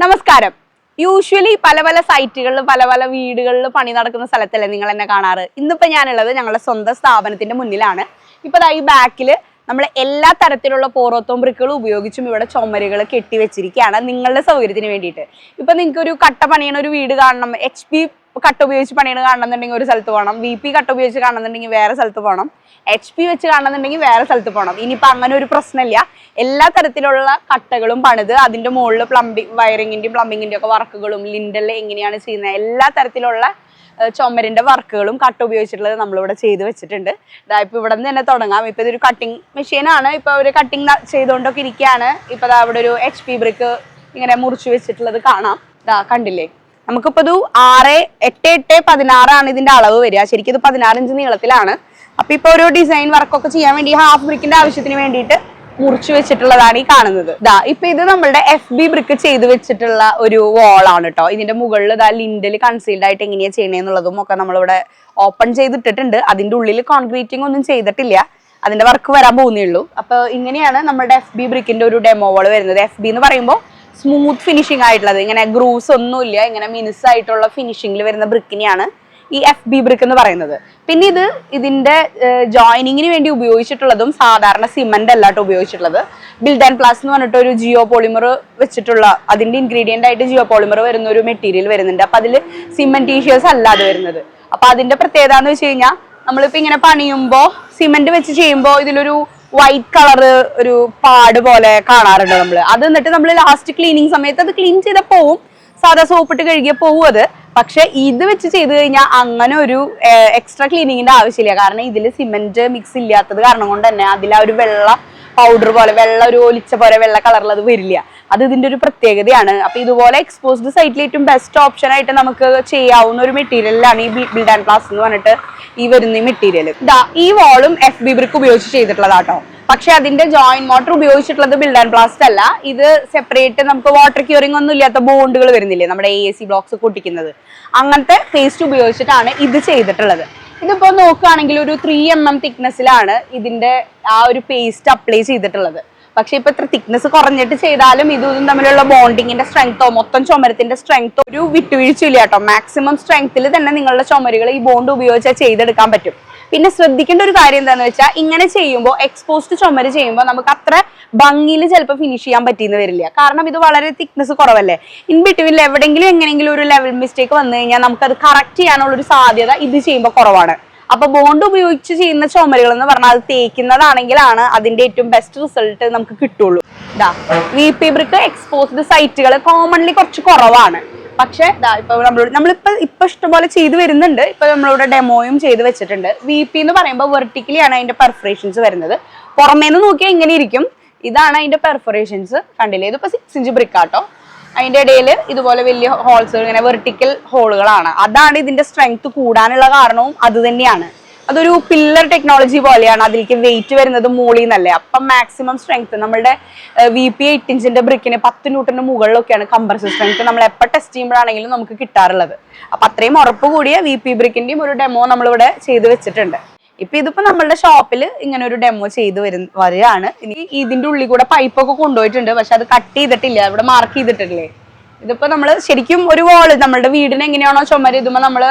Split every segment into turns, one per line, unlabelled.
നമസ്കാരം. യൂഷ്വലി പല പല സൈറ്റുകളിൽ പല പല വീടുകളിൽ പണി നടക്കുന്ന സ്ഥലത്തല്ലേ നിങ്ങൾ എന്നെ കാണാറ്? ഇന്നിപ്പോ ഞാനുള്ളത് ഞങ്ങളുടെ സ്വന്തം സ്ഥാപനത്തിന്റെ മുന്നിലാണ്. ഇപ്പൊ ദാ ഈ ബാക്കിൽ നമ്മൾ എല്ലാ തരത്തിലുള്ള പോറോത്തോം ബ്രിക്കുകളും ഉപയോഗിച്ചും ഇവിടെ ചുമരുകൾ കെട്ടി വെച്ചിരിക്കുകയാണ് നിങ്ങളുടെ സൗകര്യത്തിന് വേണ്ടിയിട്ട്. ഇപ്പൊ നിങ്ങൾക്ക് ഒരു കട്ട പണിയണ ഒരു വീട് കാണണം എച്ച് പി കട്ട ഉപയോഗിച്ച് പണിയണ കാണണമെന്നുണ്ടെങ്കിൽ ഒരു സ്ഥലത്ത് പോകണം. വി പി കട്ട് ഉപയോഗിച്ച് കാണണമെന്നുണ്ടെങ്കിൽ വേറെ സ്ഥലത്ത് പോകണം. എച്ച് പി വെച്ച് കാണണമെന്നുണ്ടെങ്കിൽ വേറെ സ്ഥലത്ത് പോകണം. ഇനിയിപ്പോൾ അങ്ങനെ ഒരു പ്രശ്നമില്ല. എല്ലാ തരത്തിലുള്ള കട്ടകളും പണിത് അതിന്റെ മുകളിൽ പ്ലംബിങ് വയറിങ്ങിന്റെയും പ്ലംബിങ്ങിന്റെയും ഒക്കെ വർക്കുകളും ലിൻഡൽ എങ്ങനെയാണ് ചെയ്യുന്നത് എല്ലാ തരത്തിലുള്ള ചുമരിന്റെ വർക്കുകളും കട്ട് ഉപയോഗിച്ചിട്ടുള്ളത് നമ്മളിവിടെ ചെയ്ത് വെച്ചിട്ടുണ്ട്. ഇതാ ഇപ്പൊ ഇവിടെ നിന്ന് തന്നെ തുടങ്ങാം. ഇപ്പോൾ ഇതൊരു കട്ടിങ് മെഷീനാണ് ഇപ്പോൾ ഒരു കട്ടിങ് ചെയ്തുകൊണ്ടൊക്കെ ഇരിക്കുകയാണ്. ഇപ്പോൾ അവിടെ ഒരു എച്ച് പി ബ്രിക്ക് ഇങ്ങനെ മുറിച്ച് വെച്ചിട്ടുള്ളത് കാണാം. ഇതാ കണ്ടില്ലേ? നമുക്കിപ്പോ ഇത് ആറ് എട്ട് എട്ട് പതിനാറാണ് ഇതിന്റെ അളവ് വരിക. ശരിക്കും ഇത് പതിനാറ് ഇഞ്ച് നീളത്തിലാണ്. അപ്പൊ ഇപ്പൊ ഒരു ഡിസൈൻ വർക്കൊക്കെ ചെയ്യാൻ വേണ്ടി ഹാഫ് ബ്രിക്കിന്റെ ആവശ്യത്തിന് വേണ്ടിയിട്ട് മുറിച്ചു വെച്ചിട്ടുള്ളതാണ് ഈ കാണുന്നത്. ഇതാ ഇപ്പൊ ഇത് നമ്മളുടെ എഫ് ബി ബ്രിക്ക് ചെയ്ത് വെച്ചിട്ടുള്ള ഒരു വാളാണ് കേട്ടോ ഇതിന്റെ മുകളിൽ ഇതാ ലിൻഡിൽ കൺസീൽഡ് ആയിട്ട് എങ്ങനെയാ ചെയ്യണേന്നുള്ളതും ഒക്കെ നമ്മളിവിടെ ഓപ്പൺ ചെയ്തിട്ടിട്ടുണ്ട്. അതിന്റെ ഉള്ളിൽ കോൺക്രീറ്റിംഗ് ഒന്നും ചെയ്തിട്ടില്ല. അതിന്റെ വർക്ക് വരാൻ പോകുന്നേ ഉള്ളൂ. അപ്പൊ ഇങ്ങനെയാണ് നമ്മുടെ എഫ് ബി ബ്രിക്കിന്റെ ഒരു ഡെമോ വാൾ വരുന്നത്. എഫ് ബി എന്ന് പറയുമ്പോൾ സ്മൂത്ത് ഫിനിഷിംഗ് ആയിട്ടുള്ളത്. ഇങ്ങനെ ഗ്രൂസ് ഒന്നുമില്ല. ഇങ്ങനെ മിനുസ് ആയിട്ടുള്ള ഫിനിഷിംഗിൽ വരുന്ന ബ്രിക്കിനെയാണ് ഈ എഫ് ബി ബ്രിക്ക് എന്ന് പറയുന്നത്. പിന്നെ ഇത് ഇതിന്റെ ജോയിനിങ്ങിന് വേണ്ടി ഉപയോഗിച്ചിട്ടുള്ളതും സാധാരണ സിമന്റ് അല്ലാട്ടോ ഉപയോഗിച്ചിട്ടുള്ളത്. ബിൽഡ് ആൻഡ് പ്ലാസ് എന്ന് പറഞ്ഞിട്ട് ഒരു ജിയോ പോളിമർ വെച്ചിട്ടുള്ള അതിന്റെ ഇൻഗ്രീഡിയന്റ് ആയിട്ട് ജിയോ പോളിമർ വരുന്ന ഒരു മെറ്റീരിയൽ വരുന്നുണ്ട്. അപ്പൊ അതിൽ സിമെന്റീഷ്യസ് അല്ല അത് വരുന്നത്. അപ്പൊ അതിന്റെ പ്രത്യേകത എന്ന് വെച്ച് കഴിഞ്ഞാൽ നമ്മളിപ്പോ ഇങ്ങനെ പണിയുമ്പോ സിമന്റ് വെച്ച് ചെയ്യുമ്പോൾ ഇതിലൊരു വൈറ്റ് കളർ ഒരു പാട് പോലെ കാണാറുണ്ട് നമ്മൾ അത് എന്നിട്ട് നമ്മൾ ലാസ്റ്റ് ക്ലീനിങ് സമയത്ത് അത് ക്ലീൻ ചെയ്ത പോവും. സാധാ സോപ്പിട്ട് കഴുകിയ പോവും അത്. പക്ഷെ ഇത് വെച്ച് ചെയ്ത് കഴിഞ്ഞാൽ അങ്ങനെ ഒരു എക്സ്ട്രാ ക്ലീനിങ്ങിന്റെ ആവശ്യമില്ല. കാരണം ഇതിൽ സിമെന്റ് മിക്സ് ഇല്ലാത്തത് കാരണം കൊണ്ട് തന്നെ അതിൽ ആ ഒരു വെള്ള പൗഡർ പോലെ വെള്ള ഒരു ഒലിച്ച പോലെ വെള്ള കളറിൽ അത് വരില്ല. അത് ഇതിന്റെ ഒരു പ്രത്യേകതയാണ്. അപ്പൊ ഇതുപോലെ എക്സ്പോസ്ഡ് സൈറ്റിൽ ഏറ്റവും ബെസ്റ്റ് ഓപ്ഷൻ ആയിട്ട് നമുക്ക് ചെയ്യാവുന്ന ഒരു മെറ്റീരിയലാണ് ഈ ബിൽഡ് ആൻഡ് പ്ലാസ് എന്ന് പറഞ്ഞിട്ട് ഈ വരുന്ന ഈ മെറ്റീരിയൽ ഇതാ ഈ വാളും എഫ് ബി ബ്രിക്ക് ഉപയോഗിച്ച് ചെയ്തിട്ടുള്ളതാട്ടോ. പക്ഷെ അതിന്റെ ജോയിന്റ് മോട്ടർ ഉപയോഗിച്ചിട്ടുള്ളത് ബിൽഡ് ആൻഡ് ബ്ലാസ്റ്റ് അല്ല. ഇത് സെപ്പറേറ്റ് നമുക്ക് വാട്ടർ ക്യൂറിംഗ് ഒന്നും ഇല്ലാത്ത ബോണ്ടുകൾ വരുന്നില്ലേ? നമ്മുടെ എ സി ബ്ലോക്സ് കൂട്ടിക്കുന്നത് അങ്ങനത്തെ പേസ്റ്റ് ഉപയോഗിച്ചിട്ടാണ് ഇത് ചെയ്തിട്ടുള്ളത്. ഇതിപ്പോ നോക്കുകയാണെങ്കിൽ ഒരു ത്രീ എം എം തിക്നെസ്സിലാണ് ഇതിന്റെ ആ ഒരു പേസ്റ്റ് അപ്ലൈ ചെയ്തിട്ടുള്ളത്. പക്ഷെ ഇപ്പൊ ഇത്ര തിക്നെസ് കുറഞ്ഞിട്ട് ചെയ്താലും ഇതും തമ്മിലുള്ള ബോണ്ടിങ്ങിന്റെ സ്ട്രെങ്തോ മൊത്തം ചുമരത്തിന്റെ സ്ട്രെങ്തോ ഒരു വിട്ടുവീഴ്ചയില്ല കേട്ടോ. മാക്സിമം സ്ട്രെങ്ത്തിൽ തന്നെ നിങ്ങളുടെ ചുമരുകൾ ഈ ബോണ്ട് ഉപയോഗിച്ചാൽ ചെയ്തെടുക്കാൻ പറ്റും. പിന്നെ ശ്രദ്ധിക്കേണ്ട ഒരു കാര്യം എന്താണെന്ന് വെച്ചാൽ ഇങ്ങനെ ചെയ്യുമ്പോൾ എക്സ്പോസ്ഡ് ചുമര് ചെയ്യുമ്പോൾ നമുക്ക് അത്ര ഭംഗിയിൽ ചിലപ്പോൾ ഫിനിഷ് ചെയ്യാൻ പറ്റിയെന്ന് വരില്ല. കാരണം ഇത് വളരെ തിക്നെസ് കുറവല്ലേ. ഇൻ ബിറ്റ്വീനിൽ എവിടെയെങ്കിലും എങ്ങനെയെങ്കിലും ഒരു ലെവൽ മിസ്റ്റേക്ക് വന്നു കഴിഞ്ഞാൽ നമുക്കത് കറക്റ്റ് ചെയ്യാനുള്ള ഒരു സാധ്യത ഇത് ചെയ്യുമ്പോൾ കുറവാണ്. അപ്പൊ ബോണ്ട് ഉപയോഗിച്ച് ചെയ്യുന്ന ചുമരുകൾ എന്ന് പറഞ്ഞാൽ അത് തേക്കുന്നതാണെങ്കിലാണ് അതിന്റെ ഏറ്റവും ബെസ്റ്റ് റിസൾട്ട് നമുക്ക് കിട്ടുള്ളൂ. ഇതാ വി പി ബ്രിക്ക് എക്സ്പോസ്ഡ് സൈറ്റുകൾ കോമൺലി കുറച്ച് കുറവാണ്. പക്ഷെ ഇപ്പൊ നമ്മളോട് നമ്മളിപ്പോ ഇപ്പൊ ഇഷ്ടംപോലെ ചെയ്തു വരുന്നുണ്ട്. ഇപ്പൊ നമ്മളിവിടെ ഡെമോയും ചെയ്ത് വെച്ചിട്ടുണ്ട്. വി പി എന്ന് പറയുമ്പോൾ വെർട്ടിക്കലി ആണ് അതിന്റെ പെർഫറേഷൻസ് വരുന്നത്. പുറമേന്ന് നോക്കിയാൽ ഇങ്ങനെ ഇരിക്കും. ഇതാണ് അതിന്റെ പെർഫറേഷൻസ് കണ്ടില്ലേ? ഇതിപ്പോ സിക്സ് ഇഞ്ച് ബ്രിക്കാട്ടോ അതിന്റെ ഇടയിൽ ഇതുപോലെ വലിയ ഹോൾസ് ഇങ്ങനെ വെർട്ടിക്കൽ ഹോളുകളാണ് അതാണ് ഇതിന്റെ സ്ട്രെങ്ത് കൂടാനുള്ള കാരണവും അത് തന്നെയാണ്. അതൊരു പില്ലർ ടെക്നോളജി പോലെയാണ് അതിലേക്ക് വെയിറ്റ് വരുന്നത് മുകളിൽ നിന്നല്ലേ. അപ്പം മാക്സിമം സ്ട്രെങ്ത് നമ്മുടെ വി പി എയ്റ്റ് ഇഞ്ചിന്റെ ബ്രിക്കിന് പത്ത് ന്യൂട്ടന്റെ മുകളിലൊക്കെയാണ് കമ്പ്രസർ സ്ട്രെങ്ത് നമ്മൾ എപ്പോൾ ടെസ്റ്റ് ചെയ്യുമ്പോഴാണെങ്കിലും നമുക്ക് കിട്ടാറുള്ളത്. അപ്പൊ അത്രയും ഉറപ്പ് കൂടിയ വി പി ബ്രിക്കിന്റെയും ഒരു ഡെമോ നമ്മളിവിടെ ചെയ്ത് വെച്ചിട്ടുണ്ട്. ഇപ്പൊ ഇതിപ്പോ നമ്മളുടെ ഷോപ്പിൽ ഇങ്ങനെ ഒരു ഡെമോ ചെയ്ത് വരുന്ന വരികയാണ്. ഇനി ഇതിന്റെ ഉള്ളിൽ കൂടെ പൈപ്പ് ഒക്കെ കൊണ്ടുപോയിട്ടുണ്ട്. പക്ഷെ അത് കട്ട് ചെയ്തിട്ടില്ല. ഇവിടെ മാർക്ക് ചെയ്തിട്ടില്ലേ? ഇതിപ്പോ നമ്മൾ ശരിക്കും ഒരു വാൾ നമ്മുടെ വീടിന് എങ്ങനെയാണോ ചുമര് ഇതുമ്പോ നമ്മൾ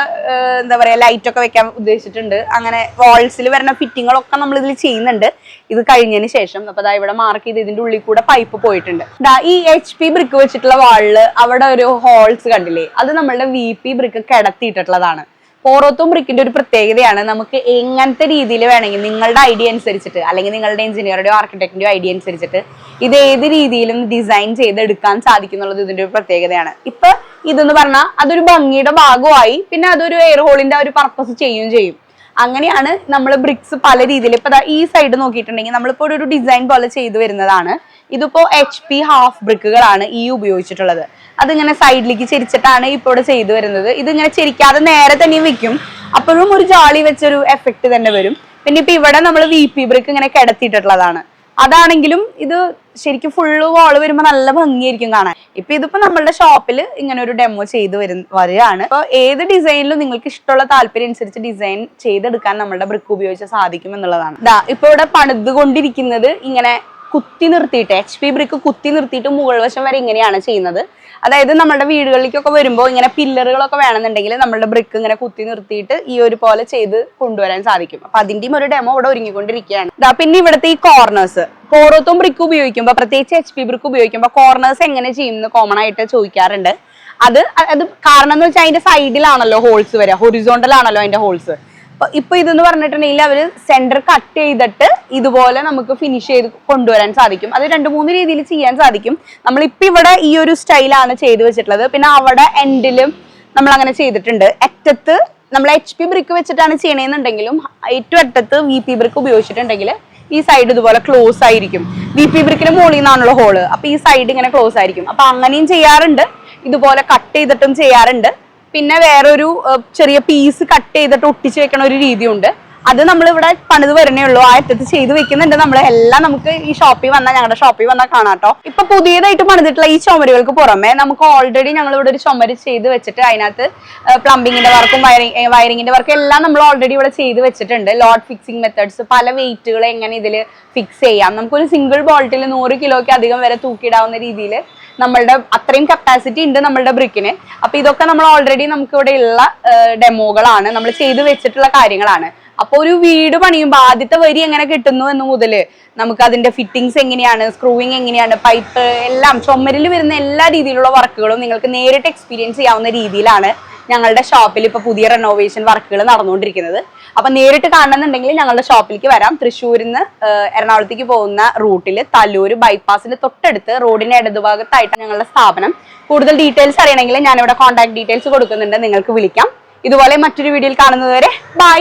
എന്താ പറയാ ലൈറ്റ് ഒക്കെ വെക്കാൻ ഉദ്ദേശിച്ചിട്ടുണ്ട്. അങ്ങനെ വാൾസിൽ വരുന്ന ഫിറ്റിങ്ങുകളൊക്കെ നമ്മൾ ഇതിൽ ചെയ്യുന്നുണ്ട്. ഇത് കഴിഞ്ഞതിന് ശേഷം. അപ്പൊ ദാ ഇവിടെ മാർക്ക് ചെയ്ത് ഇതിന്റെ ഉള്ളിൽ കൂടെ പൈപ്പ് പോയിട്ടുണ്ട്. ദാ ഈ എച്ച് പി ബ്രിക്ക് വെച്ചിട്ടുള്ള വാളിൽ അവിടെ ഒരു ഹോൾസ് കണ്ടില്ലേ? അത് നമ്മളുടെ വി പി ബ്രിക്ക് കിടത്തിയിട്ടുള്ളതാണ് പോറോത്തും ബ്രിക്കിന്റെ ഒരു പ്രത്യേകതയാണ് നമുക്ക് എങ്ങനത്തെ രീതിയിൽ വേണമെങ്കിൽ നിങ്ങളുടെ ഐഡിയ അനുസരിച്ചിട്ട് അല്ലെങ്കിൽ നിങ്ങളുടെ എഞ്ചിനീയറുടെയോ ആർക്കിടെക്റ്റിന്റെയോ ഐഡിയ അനുസരിച്ചിട്ട് ഇത് ഏത് രീതിയിലും ഡിസൈൻ ചെയ്തെടുക്കാൻ സാധിക്കും എന്നുള്ളത് ഇതിന്റെ ഒരു പ്രത്യേകതയാണ്. ഇപ്പൊ ഇതെന്ന് പറഞ്ഞാൽ അതൊരു ഭംഗിയുടെ ഭാഗമായി പിന്നെ അതൊരു എയർ ഹോളിന്റെ ഒരു പർപ്പസ് ചെയ്യുകയും ചെയ്യും. അങ്ങനെയാണ് നമ്മൾ ബ്രിക്സ് പല രീതിയിൽ ഇപ്പൊ ഈ സൈഡ് നോക്കിയിട്ടുണ്ടെങ്കിൽ നമ്മളിപ്പോ ഒരു ഡിസൈൻ പോലെ ചെയ്തു വരുന്നതാണ്. ഇതിപ്പോ എച്ച് പി ഹാഫ് ബ്രിക്കുകളാണ് ഈ ഉപയോഗിച്ചിട്ടുള്ളത്. അതിങ്ങനെ സൈഡിലേക്ക് ചിരിച്ചിട്ടാണ് ഇപ്പോൾ ഇവിടെ ചെയ്തു വരുന്നത്. ഇതിങ്ങനെ ചിരിക്കാതെ നേരെ തന്നെ വെക്കും. അപ്പോഴും ഒരു ജാളി വെച്ചൊരു എഫക്റ്റ് തന്നെ വരും. പിന്നെ ഇപ്പൊ ഇവിടെ നമ്മൾ വി പി ബ്രിക്ക് ഇങ്ങനെ കിടത്തിയിട്ടുള്ളതാണ്. അതാണെങ്കിലും ഇത് ശരിക്കും ഫുള്ള് വാൾ വരുമ്പോൾ നല്ല ഭംഗിയായിരിക്കും കാണാൻ. ഇപ്പൊ ഇതിപ്പോ നമ്മളുടെ ഷോപ്പിൽ ഇങ്ങനെ ഒരു ഡെമോ ചെയ്ത് വരും വരികയാണ്. അപ്പൊ ഏത് ഡിസൈനിലും നിങ്ങൾക്ക് ഇഷ്ടമുള്ള താല്പര്യം അനുസരിച്ച് ഡിസൈൻ ചെയ്തെടുക്കാൻ നമ്മളുടെ ബ്രിക്ക് ഉപയോഗിച്ച് സാധിക്കും എന്നുള്ളതാണ്. ഇപ്പൊ ഇവിടെ പണിതുകൊണ്ടിരിക്കുന്നത് ഇങ്ങനെ കുത്തി നിർത്തിയിട്ട് എച്ച് പി ബ്രിക്ക് കുത്തി നിർത്തിയിട്ട് മുകൾ വശം വരെ ഇങ്ങനെയാണ് ചെയ്യുന്നത്. അതായത് നമ്മുടെ വീടുകളിലേക്കൊക്കെ വരുമ്പോൾ ഇങ്ങനെ പില്ലറുകളൊക്കെ വേണമെന്നുണ്ടെങ്കിൽ നമ്മുടെ ബ്രിക്ക് ഇങ്ങനെ കുത്തി നിർത്തിയിട്ട് ഈ ഒരു പോലെ ചെയ്ത് കൊണ്ടുവരാൻ സാധിക്കും. അപ്പൊ അതിന്റെയും ഒരു ഡെമോ ഇവിടെ ഒരുങ്ങിക്കൊണ്ടിരിക്കുകയാണ്. പിന്നെ ഇവിടുത്തെ ഈ കോർണേഴ്സ് കോറോത്തും ബ്രിക്ക് ഉപയോഗിക്കുമ്പോൾ പ്രത്യേകിച്ച് എച്ച് പി ബ്രിക്ക് ഉപയോഗിക്കുമ്പോൾ കോർണേഴ്സ് എങ്ങനെ ചെയ്യുമെന്ന് കോമൺ ആയിട്ട് ചോദിക്കാറുണ്ട്. അത് അത് കാരണം എന്ന് വെച്ചാൽ അതിന്റെ സൈഡിലാണല്ലോ ഹോൾസ് വരിക. ഹൊറിസോണ്ടൽ ആണല്ലോ അതിന്റെ ഹോൾസ് ഇപ്പൊ ഇതെന്ന് പറഞ്ഞിട്ടുണ്ടെങ്കിൽ അവർ സെന്റർ കട്ട് ചെയ്തിട്ട് ഇതുപോലെ നമുക്ക് ഫിനിഷ് ചെയ്ത് കൊണ്ടുവരാൻ സാധിക്കും. അത് രണ്ട് മൂന്ന് രീതിയിൽ ചെയ്യാൻ സാധിക്കും. നമ്മൾ ഇപ്പൊ ഇവിടെ ഈ ഒരു സ്റ്റൈലാണ് ചെയ്തു വെച്ചിട്ടുള്ളത്. പിന്നെ അവിടെ എൻഡിലും നമ്മൾ അങ്ങനെ ചെയ്തിട്ടുണ്ട്. അറ്റത്ത് നമ്മൾ എച്ച് പി ബ്രിക്ക് വെച്ചിട്ടാണ് ചെയ്യണമെന്നുണ്ടെങ്കിലും ഏറ്റവും അറ്റത്ത് വി പി ബ്രിക്ക് ഉപയോഗിച്ചിട്ടുണ്ടെങ്കിൽ ഈ സൈഡ് ഇതുപോലെ ക്ലോസ് ആയിരിക്കും. വി പി ബ്രിക്കിന് മുകളിൽ നിന്നാണല്ലോ ഹോൾ അപ്പൊ ഈ സൈഡ് ഇങ്ങനെ ക്ലോസ് ആയിരിക്കും. അപ്പൊ അങ്ങനെയും ചെയ്യാറുണ്ട്. ഇതുപോലെ കട്ട് ചെയ്തിട്ടും ചെയ്യാറുണ്ട്. പിന്നെ വേറൊരു ചെറിയ പീസ് കട്ട് ചെയ്തിട്ട് ഒട്ടിച്ച് വെക്കണ ഒരു രീതിയുണ്ട്. അത് നമ്മൾ ഇവിടെ പണിത് വരണേ ഉള്ളൂ. ആ അറ്റത്ത് ചെയ്ത് വെക്കുന്നുണ്ട് നമ്മൾ എല്ലാം നമുക്ക് ഈ ഷോപ്പിൽ വന്നാൽ ഞങ്ങളുടെ ഷോപ്പിൽ വന്നാൽ കാണാട്ടോ. ഇപ്പൊ പുതിയതായിട്ട് പണിതിട്ടുള്ള ഈ ചുമരുകൾക്ക് പുറമെ നമുക്ക് ഓൾറെഡി ഞങ്ങൾ ഇവിടെ ഒരു ചുമര് ചെയ്ത് വെച്ചിട്ട് അതിനകത്ത് പ്ലംബിങ്ങിന്റെ വർക്കും വയറിംഗ് വർക്കും എല്ലാം നമ്മൾ ഓൾറെഡി ഇവിടെ ചെയ്ത് വെച്ചിട്ടുണ്ട്. ലോഡ് ഫിക്സിംഗ് മെത്തേഡ്സ് പല വെയിറ്റുകൾ എങ്ങനെ ഇതിൽ ഫിക്സ് ചെയ്യാം. നമുക്കൊരു സിംഗിൾ ബോൾട്ടിൽ നൂറ് കിലോയ്ക്ക് അധികം വരെ തൂക്കിയിടാവുന്ന രീതിയിൽ നമ്മളുടെ അത്രയും കപ്പാസിറ്റി ഉണ്ട് നമ്മളുടെ ബ്രിക്കിന് അപ്പൊ ഇതൊക്കെ നമ്മൾ ഓൾറെഡി നമുക്ക് ഇവിടെ ഉള്ള ഡെമോകളാണ് നമ്മൾ ചെയ്തു വെച്ചിട്ടുള്ള കാര്യങ്ങളാണ്. അപ്പൊ ഒരു വീട് പണിയുമ്പോൾ ആദ്യത്തെ വരി എങ്ങനെ കിട്ടുന്നു എന്ന് മുതൽ നമുക്ക് അതിന്റെ ഫിറ്റിംഗ്സ് എങ്ങനെയാണ് സ്ക്രൂവിങ് എങ്ങനെയാണ് പൈപ്പ് എല്ലാം ചുമരിൽ വരുന്ന എല്ലാ രീതിയിലുള്ള വർക്കുകളും നിങ്ങൾക്ക് നേരിട്ട് എക്സ്പീരിയൻസ് ചെയ്യാവുന്ന രീതിയിലാണ് ഞങ്ങളുടെ ഷോപ്പിൽ ഇപ്പൊ പുതിയ റെനോവേഷൻ വർക്കുകൾ നടന്നുകൊണ്ടിരിക്കുന്നത്. അപ്പൊ നേരിട്ട് കാണണമെന്നുണ്ടെങ്കിൽ ഞങ്ങളുടെ ഷോപ്പിലേക്ക് വരാം. തൃശ്ശൂരിൽ നിന്ന് എറണാകുളത്തേക്ക് പോകുന്ന റൂട്ടിൽ തല്ലൂർ ബൈപ്പാസിന്റെ തൊട്ടടുത്ത് റോഡിന്റെ ഇടതുഭാഗത്തായിട്ട് ഞങ്ങളുടെ സ്ഥാപനം. കൂടുതൽ ഡീറ്റെയിൽസ് അറിയണമെങ്കിൽ ഞാനിവിടെ കോൺടാക്ട് ഡീറ്റെയിൽസ് കൊടുക്കുന്നുണ്ട്. നിങ്ങൾക്ക് വിളിക്കാം. ഇതുപോലെ മറ്റൊരു വീഡിയോയിൽ കാണുന്നതുവരെ ബൈ